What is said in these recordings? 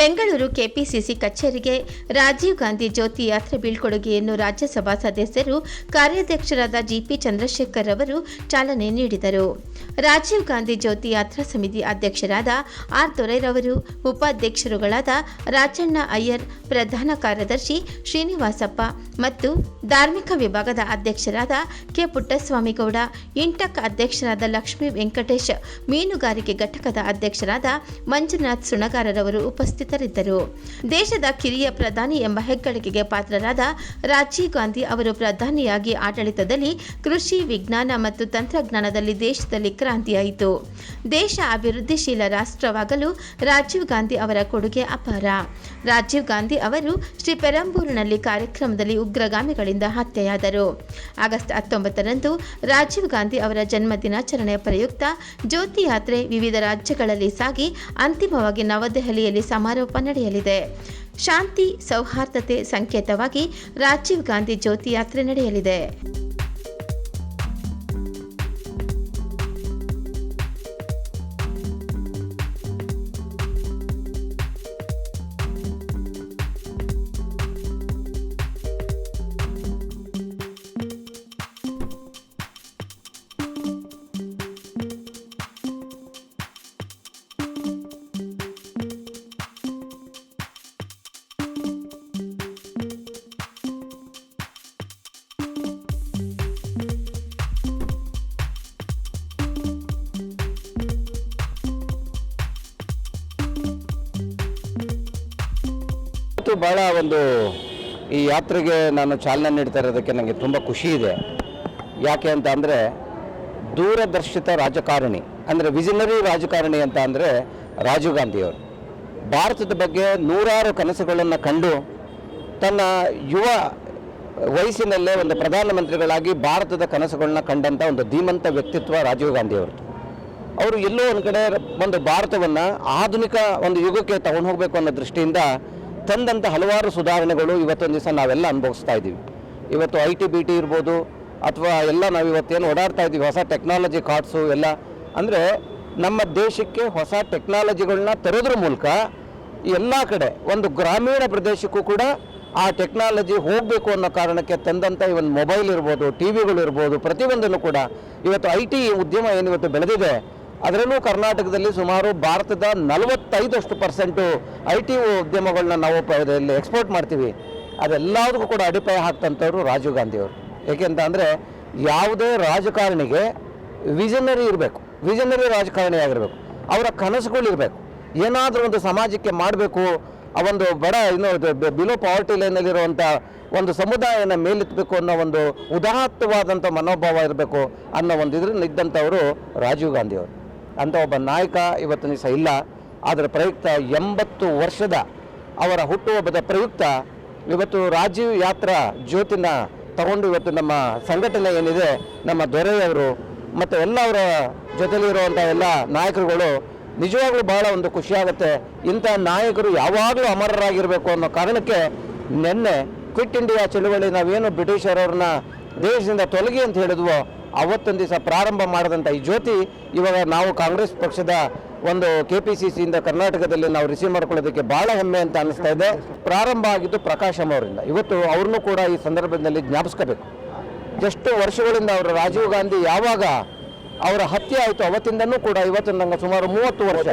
Bengaluru KPCC ಕಚೇರಿಗೆ ರಾಜೀವ್ ಗಾಂಧಿ ಜ್ಯೋತಿ ಯಾತ್ರೆ ಬೀಳ್ಕೊಡುಗೆಯನ್ನು ರಾಜ್ಯಸಭಾ ಸದಸ್ಯರು, ಕಾರ್ಯಾಧ್ಯಕ್ಷರಾದ ಜಿಪಿ ಚಂದ್ರಶೇಖರ್ ಅವರು ಚಾಲನೆ ನೀಡಿದರು. ರಾಜೀವ್ ಗಾಂಧಿ ಜ್ಯೋತಿ ಯಾತ್ರಾ ಸಮಿತಿ ಅಧ್ಯಕ್ಷರಾದ ಆರ್ ದೊರೈರವರು ಉಪಾಧ್ಯಕ್ಷರುಗಳಾದ ರಾಜಣ್ಣ ಅಯ್ಯರ್, ಪ್ರಧಾನ ಕಾರ್ಯದರ್ಶಿ ಶ್ರೀನಿವಾಸಪ್ಪ ಮತ್ತು ಧಾರ್ಮಿಕ ವಿಭಾಗದ ಅಧ್ಯಕ್ಷರಾದ ಕೆ ಪುಟ್ಟಸ್ವಾಮಿಗೌಡ, ಇಂಟಕ್ ಅಧ್ಯಕ್ಷರಾದ ಲಕ್ಷ್ಮೀ ವೆಂಕಟೇಶ್, ಮೀನುಗಾರಿಕೆ ಘಟಕದ ಅಧ್ಯಕ್ಷರಾದ ಮಂಜುನಾಥ್ ಸುಣಗಾರರವರು ಉಪಸ್ಥಿತರಿದ್ದರು ದೇಶದ ಕಿರಿಯ ಪ್ರಧಾನಿ ಎಂಬ ಹೆಗ್ಗಳಿಕೆಗೆ ಪಾತ್ರರಾದ ರಾಜೀವ್ ಗಾಂಧಿ ಅವರು ಪ್ರಧಾನಿಯಾಗಿ ಆಡಳಿತದಲ್ಲಿ ಕೃಷಿ ವಿಜ್ಞಾನ ಮತ್ತು ತಂತ್ರಜ್ಞಾನದಲ್ಲಿ ದೇಶದಲ್ಲಿ ಕ್ರಾಂತಿಯಾಯಿತು. ದೇಶ ಅಭಿವೃದ್ಧಿಶೀಲ ರಾಷ್ಟ್ರವಾಗಲು ರಾಜೀವ್ ಗಾಂಧಿ ಅವರ ಕೊಡುಗೆ ಅಪಾರ. ರಾಜೀವ್ ಗಾಂಧಿ ಅವರು ಶ್ರೀ ಪೆರಂಬೂರಿನಲ್ಲಿ ಕಾರ್ಯಕ್ರಮದಲ್ಲಿ ಉಗ್ರಗಾಮಿಗಳಿಂದ ಹತ್ಯೆಯಾದರು. ಆಗಸ್ಟ್ ಹತ್ತೊಂಬತ್ತರಂದು ರಾಜೀವ್ ಗಾಂಧಿ ಅವರ ಜನ್ಮ ದಿನಾಚರಣೆಯ ಪ್ರಯುಕ್ತ ಜ್ಯೋತಿ ಯಾತ್ರೆ ವಿವಿಧ ರಾಜ್ಯಗಳಲ್ಲಿ ಸಾಗಿ ಅಂತಿಮವಾಗಿ ನವದೆಹಲಿಯಲ್ಲಿ ಸಮಾರೋಪ ನಡೆಯಲಿದೆ. ಶಾಂತಿ ಸೌಹಾರ್ದತೆ ಸಂಕೇತವಾಗಿ ರಾಜೀವ್ ಗಾಂಧಿ ಜ್ಯೋತಿ ಯಾತ್ರೆ ನಡೆಯಲಿದೆ. ಇವತ್ತು ಭಾಳ ಒಂದು ಈ ಯಾತ್ರೆಗೆ ನಾನು ಚಾಲನೆ ನೀಡ್ತಾ ಇರೋದಕ್ಕೆ ನನಗೆ ತುಂಬ ಖುಷಿ ಇದೆ. ಯಾಕೆ ಅಂತ ಅಂದರೆ ದೂರದರ್ಶಿತ ರಾಜಕಾರಣಿ, ಅಂದರೆ ವಿಷನರಿ ರಾಜಕಾರಣಿ ಅಂತ ಅಂದರೆ ರಾಜೀವ್ ಗಾಂಧಿಯವರು. ಭಾರತದ ಬಗ್ಗೆ ನೂರಾರು ಕನಸುಗಳನ್ನು ಕಂಡು ತನ್ನ ಯುವ ವಯಸ್ಸಿನಲ್ಲೇ ಒಂದು ಪ್ರಧಾನಮಂತ್ರಿಗಳಾಗಿ ಭಾರತದ ಕನಸುಗಳನ್ನ ಕಂಡಂಥ ಒಂದು ಧೀಮಂತ ವ್ಯಕ್ತಿತ್ವ ರಾಜೀವ್ ಗಾಂಧಿಯವರು ಅವರು ಎಲ್ಲೋ ಒಂದು ಕಡೆ ಒಂದು ಭಾರತವನ್ನು ಆಧುನಿಕ ಒಂದು ಯುಗಕ್ಕೆ ತಗೊಂಡು ಹೋಗಬೇಕು ಅನ್ನೋ ದೃಷ್ಟಿಯಿಂದ ತಂದಂಥ ಹಲವಾರು ಸುಧಾರಣೆಗಳು ಇವತ್ತೊಂದು ದಿವಸ ನಾವೆಲ್ಲ ಅನುಭವಿಸ್ತಾ ಇದ್ದೀವಿ. ಇವತ್ತು ಐ ಟಿ ಬಿ ಟಿ ಇರ್ಬೋದು, ಅಥವಾ ಎಲ್ಲ ನಾವು ಇವತ್ತೇನು ಓಡಾಡ್ತಾ ಇದ್ದೀವಿ, ಹೊಸ ಟೆಕ್ನಾಲಜಿ ಕಾರ್ಡ್ಸು ಎಲ್ಲ. ಅಂದರೆ ನಮ್ಮ ದೇಶಕ್ಕೆ ಹೊಸ ಟೆಕ್ನಾಲಜಿಗಳನ್ನ ತರೋದ್ರ ಮೂಲಕ ಎಲ್ಲ ಕಡೆ ಒಂದು ಗ್ರಾಮೀಣ ಪ್ರದೇಶಕ್ಕೂ ಕೂಡ ಆ ಟೆಕ್ನಾಲಜಿ ಹೋಗಬೇಕು ಅನ್ನೋ ಕಾರಣಕ್ಕೆ ತಂದಂಥ ಇವನ್ ಮೊಬೈಲ್ ಇರ್ಬೋದು ಟಿ ವಿಗಳು ಇರ್ಬೋದು, ಪ್ರತಿಯೊಂದನ್ನು ಕೂಡ ಇವತ್ತು ಐ ಟಿ ಉದ್ಯಮ ಏನು ಇವತ್ತು ಬೆಳೆದಿದೆ ಅದರಲ್ಲೂ ಕರ್ನಾಟಕದಲ್ಲಿ ಸುಮಾರು ಭಾರತದ ನಲವತ್ತೈದಷ್ಟು ಪರ್ಸೆಂಟು ಐ ಟಿ ಉದ್ಯಮಗಳನ್ನ ನಾವು ಇಲ್ಲಿ ಎಕ್ಸ್ಪೋರ್ಟ್ ಮಾಡ್ತೀವಿ. ಅದೆಲ್ಲದಕ್ಕೂ ಕೂಡ ಅಡಿಪಾಯ ಹಾಕ್ತಂಥವ್ರು ರಾಜೀವ್ ಗಾಂಧಿಯವರು. ಏಕೆಂತ ಅಂದರೆ ಯಾವುದೇ ರಾಜಕಾರಣಿಗೆ ವಿಜನರಿ ಇರಬೇಕು. ವಿಜನರಿ ರಾಜಕಾರಣಿ ಆಗಿರಬೇಕು. ಅವರ ಕನಸುಗಳಿರಬೇಕು ಏನಾದರೂ ಒಂದು ಸಮಾಜಕ್ಕೆ ಮಾಡಬೇಕು. ಆ ಒಂದು ಬಡ ಇನ್ನು ಬಿಲೋ ಪಾವರ್ಟಿ ಲೈನಲ್ಲಿರುವಂಥ ಒಂದು ಸಮುದಾಯನ ಮೇಲೆತ್ತಬೇಕು ಅನ್ನೋ ಒಂದು ಉದಾತ್ತವಾದಂಥ ಮನೋಭಾವ ಇರಬೇಕು ಅನ್ನೋ ಒಂದು ಇದರಿಂದ ಇದ್ದಂಥವರು ರಾಜೀವ್ ಗಾಂಧಿಯವರು. ಅಂಥ ಒಬ್ಬ ನಾಯಕ ಇವತ್ತು ದಿವಸ ಇಲ್ಲ. ಆದರೆ ಪ್ರಯುಕ್ತ ಎಂಬತ್ತು ವರ್ಷದ ಅವರ ಹುಟ್ಟುಹಬ್ಬದ ಪ್ರಯುಕ್ತ ಇವತ್ತು ರಾಜೀವ್ ಯಾತ್ರಾ ಜ್ಯೋತಿನ ತಗೊಂಡು ಇವತ್ತು ನಮ್ಮ ಸಂಘಟನೆ ಏನಿದೆ, ನಮ್ಮ ದೊರೆಯವರು ಮತ್ತು ಎಲ್ಲ ಅವರ ಜೊತೆಲಿರುವಂಥ ಎಲ್ಲ ನಾಯಕರುಗಳು ನಿಜವಾಗ್ಲೂ ಬಹಳ ಒಂದು ಖುಷಿಯಾಗುತ್ತೆ. ಇಂಥ ನಾಯಕರು ಯಾವಾಗಲೂ ಅಮರರಾಗಿರಬೇಕು ಅನ್ನೋ ಕಾರಣಕ್ಕೆ ನಿನ್ನೆ ಕ್ವಿಟ್ ಇಂಡಿಯಾ ಚಳುವಳಿ ನಾವೇನು ಬ್ರಿಟಿಷರವ್ರನ್ನ ದೇಶದಿಂದ ತೊಲಗಿ ಅಂತ ಹೇಳಿದ್ವೋ ಅವತ್ತೊಂದು ದಿವಸ ಪ್ರಾರಂಭ ಮಾಡಿದಂಥ ಈ ಜ್ಯೋತಿ ಇವಾಗ ನಾವು ಕಾಂಗ್ರೆಸ್ ಪಕ್ಷದ ಒಂದು ಕೆ ಪಿ ಸಿ ಸಿಯಿಂದ ಕರ್ನಾಟಕದಲ್ಲಿ ನಾವು ರಿಸೀವ್ ಮಾಡ್ಕೊಳ್ಳೋದಕ್ಕೆ ಭಾಳ ಹೆಮ್ಮೆ ಅಂತ ಅನಿಸ್ತಾ ಇದೆ. ಪ್ರಾರಂಭ ಆಗಿದ್ದು ಪ್ರಕಾಶಮ್ ಅವರಿಂದ. ಇವತ್ತು ಅವ್ರನ್ನೂ ಕೂಡ ಈ ಸಂದರ್ಭದಲ್ಲಿ ಜ್ಞಾಪಿಸ್ಕೋಬೇಕು. ಎಷ್ಟು ವರ್ಷಗಳಿಂದ ಅವರು ರಾಜೀವ್ ಗಾಂಧಿ ಯಾವಾಗ ಅವರ ಹತ್ಯೆ ಆಯಿತು ಅವತ್ತಿಂದನೂ ಕೂಡ ಇವತ್ತು ನಂಗೆ ಸುಮಾರು ಮೂವತ್ತು ವರ್ಷ,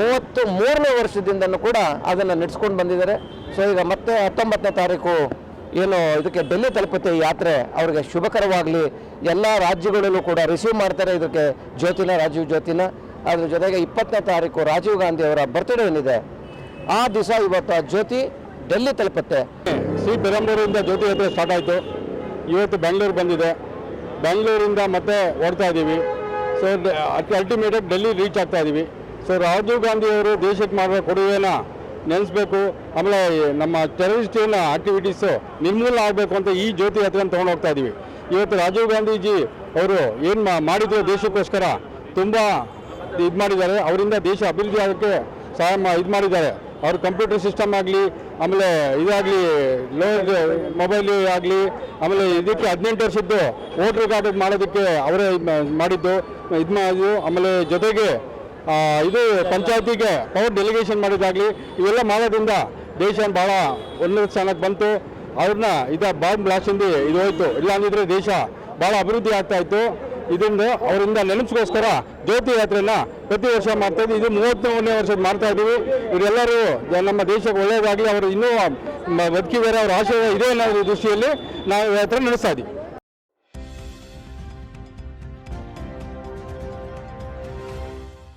ಮೂವತ್ತು ಮೂರನೇ ವರ್ಷದಿಂದನೂ ಕೂಡ ಅದನ್ನು ನಡೆಸ್ಕೊಂಡು ಬಂದಿದ್ದಾರೆ. ಸೊ ಈಗ ಮತ್ತೆ ಹತ್ತೊಂಬತ್ತನೇ ತಾರೀಕು ಏನು ಇದಕ್ಕೆ ಡೆಲ್ಲಿ ತಲುಪುತ್ತೆ ಯಾತ್ರೆ, ಅವರಿಗೆ ಶುಭಕರವಾಗಲಿ. ಎಲ್ಲ ರಾಜ್ಯಗಳಲ್ಲೂ ಕೂಡ ರಿಸೀವ್ ಮಾಡ್ತಾರೆ ಇದಕ್ಕೆ ಜ್ಯೋತಿನ, ರಾಜೀವ್ ಜ್ಯೋತಿನ. ಅದ್ರ ಜೊತೆಗೆ ಇಪ್ಪತ್ತನೇ ತಾರೀಕು ರಾಜೀವ್ ಗಾಂಧಿ ಅವರ ಬರ್ತ್ಡೇ ಏನಿದೆ. ಆ ದಿವಸ ಇವತ್ತು ಜ್ಯೋತಿ ಡೆಲ್ಲಿ ತಲುಪುತ್ತೆ. ಸಿ ಪೆರಂಬೂರಿಂದ ಜ್ಯೋತಿ ಯಾತ್ರೆ ಸ್ಟಾರ್ಟ್ ಆಯಿತು. ಇವತ್ತು ಬೆಂಗಳೂರು ಬಂದಿದೆ. ಬೆಂಗಳೂರಿಂದ ಮತ್ತೆ ಓಡ್ತಾ ಇದ್ದೀವಿ ಸೊ ಅಲ್ಟಿಮೇಟಾಗಿ ಡೆಲ್ಲಿ ರೀಚ್ ಆಗ್ತಾ ಇದ್ದೀವಿ ಸೊ ರಾಜೀವ್ ಗಾಂಧಿ ಅವರು ದೇಶಕ್ಕೆ ಮಾಡುವ ಕೊಡುಗೆನ ನೆನೆಸ್ಬೇಕು. ಆಮೇಲೆ ನಮ್ಮ ಟೆರರಿಸ್ಟ್ ಏನು ಆಕ್ಟಿವಿಟೀಸು ನಿರ್ಮೂಲನೆ ಆಗಬೇಕು ಅಂತ ಈ ಜ್ಯೋತಿ ಯಾತ್ರೆಯನ್ನು ತೊಗೊಂಡು ಹೋಗ್ತಾ ಇದ್ದೀವಿ ಇವತ್ತು ರಾಜೀವ್ ಗಾಂಧೀಜಿ ಅವರು ಏನು ಮಾಡಿದ್ರು ದೇಶಕ್ಕೋಸ್ಕರ? ತುಂಬ ಇದು ಮಾಡಿದ್ದಾರೆ. ಅವರಿಂದ ದೇಶ ಅಭಿವೃದ್ಧಿ ಆಗೋಕ್ಕೆ ಸಹಾಯ ಇದು ಮಾಡಿದ್ದಾರೆ. ಅವ್ರ ಕಂಪ್ಯೂಟರ್ ಸಿಸ್ಟಮ್ ಆಗಲಿ, ಆಮೇಲೆ ಇದಾಗಲಿ ಲೋ ಮೊಬೈಲ್ ಆಗಲಿ, ಆಮೇಲೆ ಇದಕ್ಕೆ ಹದಿನೆಂಟು ವರ್ಷದ್ದು ವೋಟ್ರ್ ಕಾರ್ಡ್ ಮಾಡೋದಕ್ಕೆ ಅವರೇ ಮಾಡಿದ್ದು. ಇದು ಮಾಡಿದ್ದು. ಆಮೇಲೆ ಜೊತೆಗೆ ಇದು ಪಂಚಾಯತಿಗೆ ಪವರ್ ಡೆಲಿಗೇಷನ್ ಮಾಡಿದಾಗಲಿ ಇವೆಲ್ಲ ಮಾಡೋದ್ರಿಂದ ದೇಶ ಭಾಳ ಉನ್ನತ ಸ್ಥಾನಕ್ಕೆ ಬಂತು. ಅವ್ರನ್ನ ಇದು ಬಾಂಬ್ ಬ್ಲಾಸ್ಟಿಂದ ಇದು ಹೋಯ್ತು. ಇಲ್ಲ ಅಂದಿದ್ರೆ ದೇಶ ಭಾಳ ಅಭಿವೃದ್ಧಿ ಆಗ್ತಾ ಇತ್ತು. ಇದರಿಂದ ಅವರಿಂದ ನೆನಪಿಸ್ಕೋಸ್ಕರ ಜ್ಯೋತಿ ಯಾತ್ರೆನ ಪ್ರತಿ ವರ್ಷ ಮಾಡ್ತಾ ಇದ್ದೀವಿ. ಇದು ಮೂವತ್ತನೇ ವರ್ಷ ಮಾಡ್ತಾ ಇದ್ದೀವಿ. ಇವರೆಲ್ಲರೂ ನಮ್ಮ ದೇಶಕ್ಕೆ ಒಳ್ಳೆಯದಾಗಲಿ, ಅವರು ಇನ್ನೂ ಬದುಕಿದ್ದಾರೆ, ಅವರ ಆಶಯ ಇದೆ ಅನ್ನೋ ದೃಷ್ಟಿಯಲ್ಲಿ ನಾವು ಯಾತ್ರೆ ನಡೆಸ್ತಾ ಇದ್ದೀವಿ.